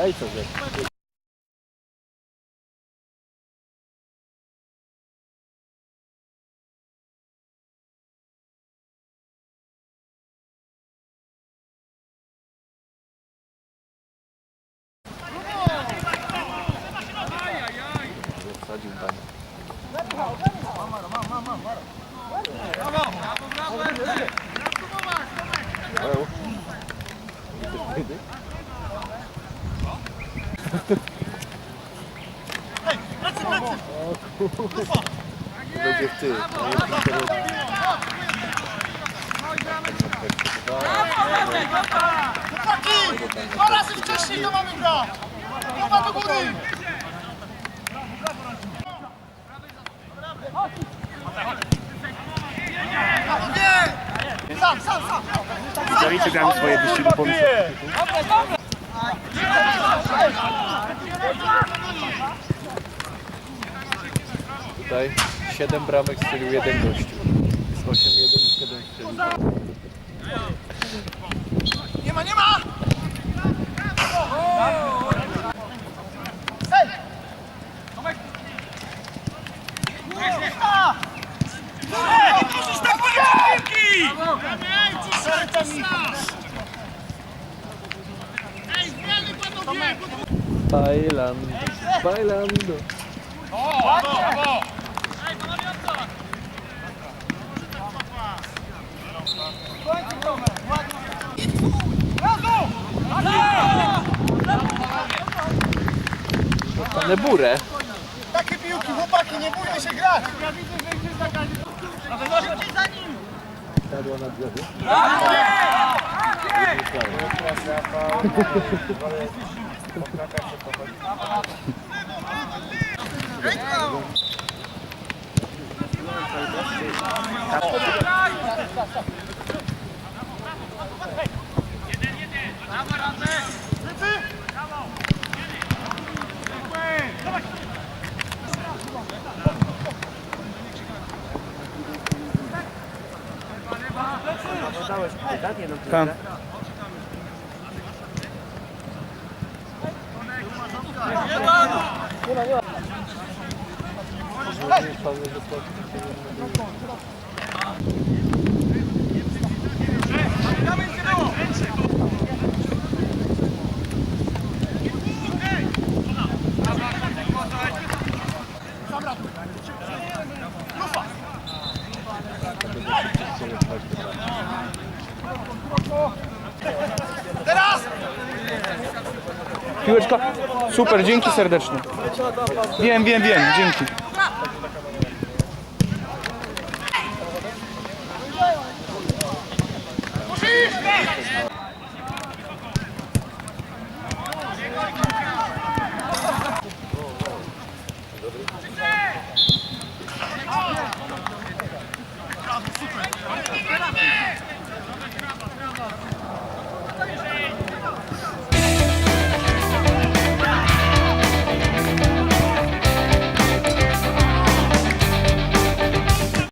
olha isso, gente. Vamos, vamos, vamos. vamos, vamos. Vamos, vamos, vamos. Będzie w tył. Chłopaki! Dwa razy wcześniej to mamy grać! Głowa do góry! Sam, sam, sam! Zaliczy gramy swoje wyścigi pomysłu. Tutaj 7 bramek strzelił jeden gościu. Z 8, 1 i 7 strzelił. Nie ma, nie ma! Hej! Nie możesz tak piłki! Dostanę burę. Takie piłki, chłopaki, nie bójmy się grać! Padła na brzegu. Tam. Teraz! Piłeczka? Super, dzięki serdecznie. Wiem, wiem, wiem, dzięki. Super!